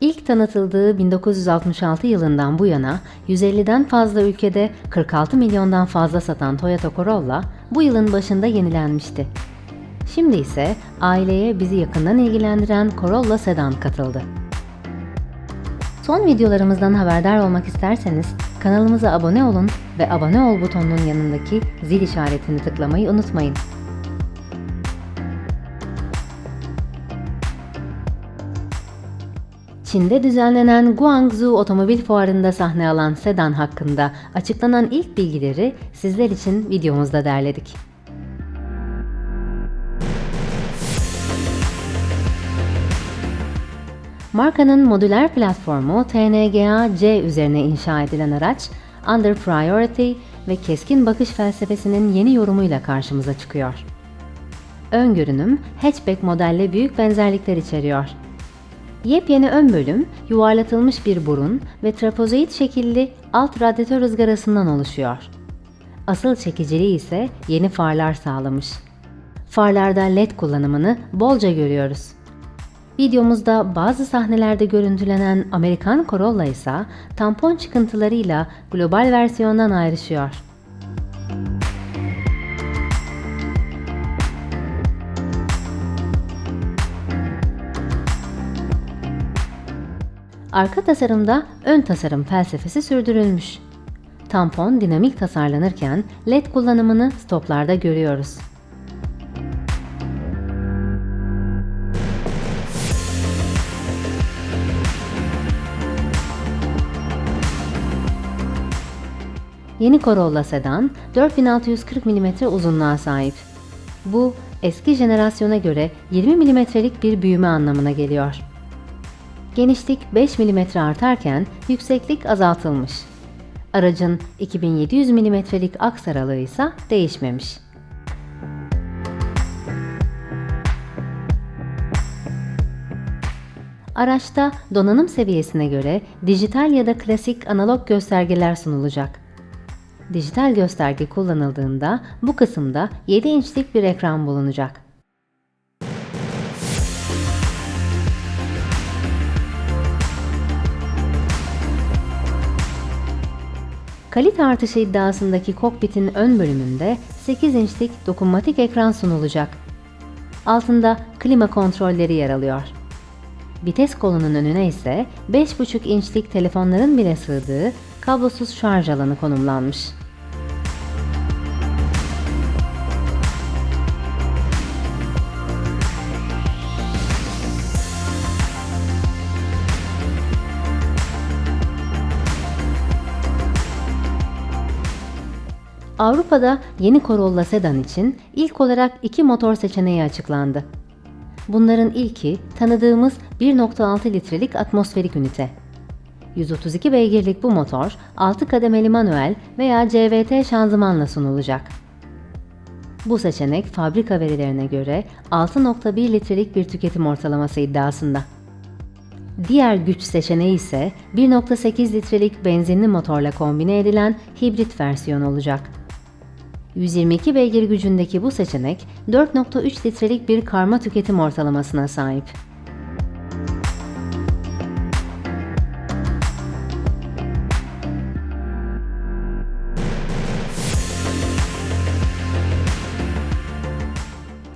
İlk tanıtıldığı 1966 yılından bu yana 150'den fazla ülkede 46 milyondan fazla satan Toyota Corolla bu yılın başında yenilenmişti. Şimdi ise aileye bizi yakından ilgilendiren Corolla Sedan katıldı. Son videolarımızdan haberdar olmak isterseniz kanalımıza abone olun ve abone ol butonunun yanındaki zil işaretini tıklamayı unutmayın. Çin'de düzenlenen Guangzhou Otomobil Fuarı'nda sahne alan sedan hakkında açıklanan ilk bilgileri sizler için videomuzda derledik. Markanın modüler platformu TNGA-C üzerine inşa edilen araç, Under Priority ve keskin bakış felsefesinin yeni yorumuyla karşımıza çıkıyor. Ön görünüm, hatchback modelle büyük benzerlikler içeriyor. Yepyeni ön bölüm, yuvarlatılmış bir burun ve trapezoid şekilli alt radyatör ızgarasından oluşuyor. Asıl çekiciliği ise yeni farlar sağlamış. Farlarda LED kullanımını bolca görüyoruz. Videomuzda bazı sahnelerde görüntülenen Amerikan Corolla ise tampon çıkıntılarıyla global versiyondan ayrışıyor. Arka tasarımda ön tasarım felsefesi sürdürülmüş. Tampon dinamik tasarlanırken LED kullanımını stoplarda görüyoruz. Yeni Corolla sedan 4640 mm uzunluğa sahip. Bu eski jenerasyona göre 20 mm'lik bir büyüme anlamına geliyor. Genişlik 5 mm artarken yükseklik azaltılmış. Aracın 2700 mm'lik aks aralığı ise değişmemiş. Araçta donanım seviyesine göre dijital ya da klasik analog göstergeler sunulacak. Dijital gösterge kullanıldığında bu kısımda 7 inçlik bir ekran bulunacak. Kalite artışı iddiasındaki kokpitin ön bölümünde 8 inçlik dokunmatik ekran sunulacak. Altında klima kontrolleri yer alıyor. Vites kolunun önüne ise 5,5 inçlik telefonların bile sığdığı kablosuz şarj alanı konumlanmış. Avrupa'da yeni Corolla sedan için ilk olarak iki motor seçeneği açıklandı. Bunların ilki tanıdığımız 1.6 litrelik atmosferik ünite. 132 beygirlik bu motor 6 kademeli manuel veya CVT şanzımanla sunulacak. Bu seçenek fabrika verilerine göre 6.1 litrelik bir tüketim ortalaması iddiasında. Diğer güç seçeneği ise 1.8 litrelik benzinli motorla kombine edilen hibrit versiyon olacak. 122 beygir gücündeki bu seçenek 4.3 litrelik bir karma tüketim ortalamasına sahip.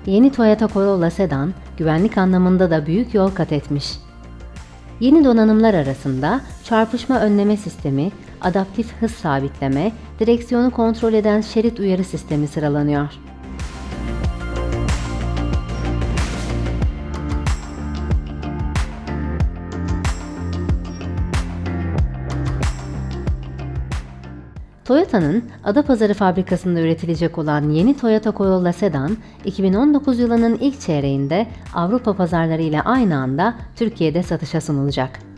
Yeni Toyota Corolla sedan güvenlik anlamında da büyük yol kat etmiş. Yeni donanımlar arasında çarpışma önleme sistemi, adaptif hız sabitleme, direksiyonu kontrol eden şerit uyarı sistemi sıralanıyor. Toyota'nın Adapazarı fabrikasında üretilecek olan yeni Toyota Corolla sedan, 2019 yılının ilk çeyreğinde Avrupa pazarları ile aynı anda Türkiye'de satışa sunulacak.